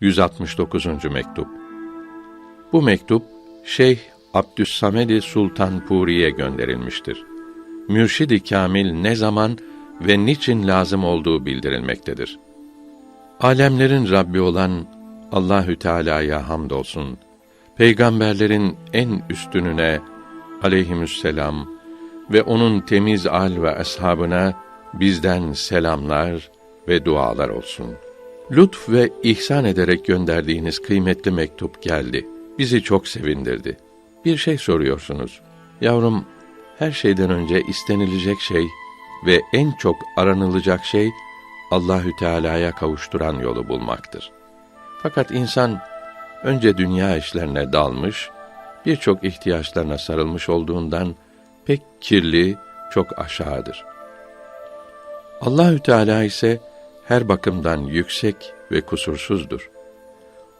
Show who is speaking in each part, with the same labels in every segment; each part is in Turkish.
Speaker 1: 169. mektup. Bu mektup Şeyh Abdüssamedi Sultan Puri'ye gönderilmiştir. Mürşid-i Kamil ne zaman ve niçin lazım olduğu bildirilmektedir. Alemlerin Rabbi olan Allahü Teala'ya hamdolsun. Peygamberlerin en üstününe aleyhisselam ve onun temiz al ve ashabına bizden selamlar ve dualar olsun. Lütf ve ihsan ederek gönderdiğiniz kıymetli mektup geldi. Bizi çok sevindirdi. Bir şey soruyorsunuz. Yavrum, her şeyden önce istenilecek şey ve en çok aranılacak şey Allahü Teala'ya kavuşturan yolu bulmaktır. Fakat insan önce dünya işlerine dalmış, birçok ihtiyaçlarına sarılmış olduğundan pek kirli, çok aşağıdır. Allahü Teala ise her bakımdan yüksek ve kusursuzdur.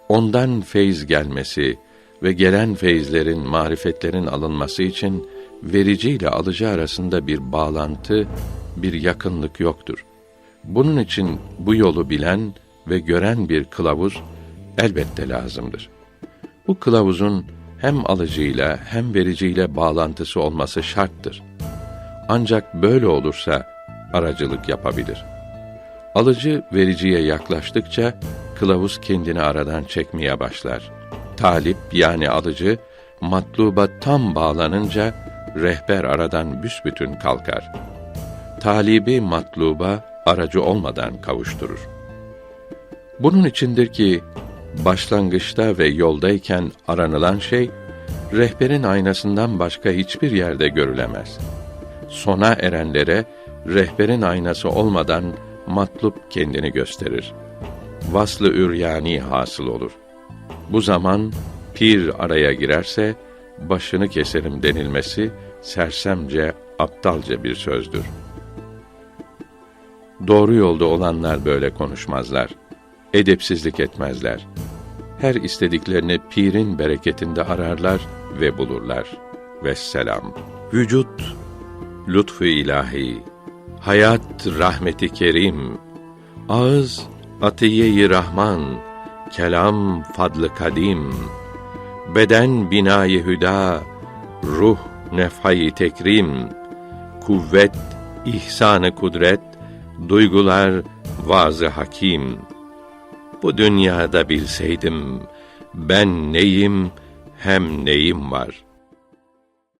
Speaker 1: Ondan feyz gelmesi ve gelen feyizlerin, marifetlerin alınması için verici ile alıcı arasında bir bağlantı, bir yakınlık yoktur. Bunun için bu yolu bilen ve gören bir kılavuz elbette lazımdır. Bu kılavuzun hem alıcıyla hem vericiyle bağlantısı olması şarttır. Ancak böyle olursa aracılık yapabilir. Alıcı vericiye yaklaştıkça kılavuz kendini aradan çekmeye başlar. Talip yani alıcı matluba tam bağlanınca rehber aradan büsbütün kalkar. Talibi matluba aracı olmadan kavuşturur. Bunun içindir ki başlangıçta ve yoldayken aranılan şey rehberin aynasından başka hiçbir yerde görülemez. Sona erenlere rehberin aynası olmadan matlup kendini gösterir. Vaslı üryani hasıl olur. Bu zaman pir araya girerse başını keserim denilmesi sersemce, aptalca bir sözdür. Doğru yolda olanlar böyle konuşmazlar. Edepsizlik etmezler. Her istediklerini pirin bereketinde ararlar ve bulurlar. Vesselam. Vücut lütfu ilahi, hayat rahmeti kerim, ağız atiye-i rahman, kelam fadlı kadim, beden binayı hüda, ruh nefhayı tekrim, kuvvet ihsanı kudret, duygular vazı hakim. Bu dünyada bilseydim ben neyim hem neyim var.''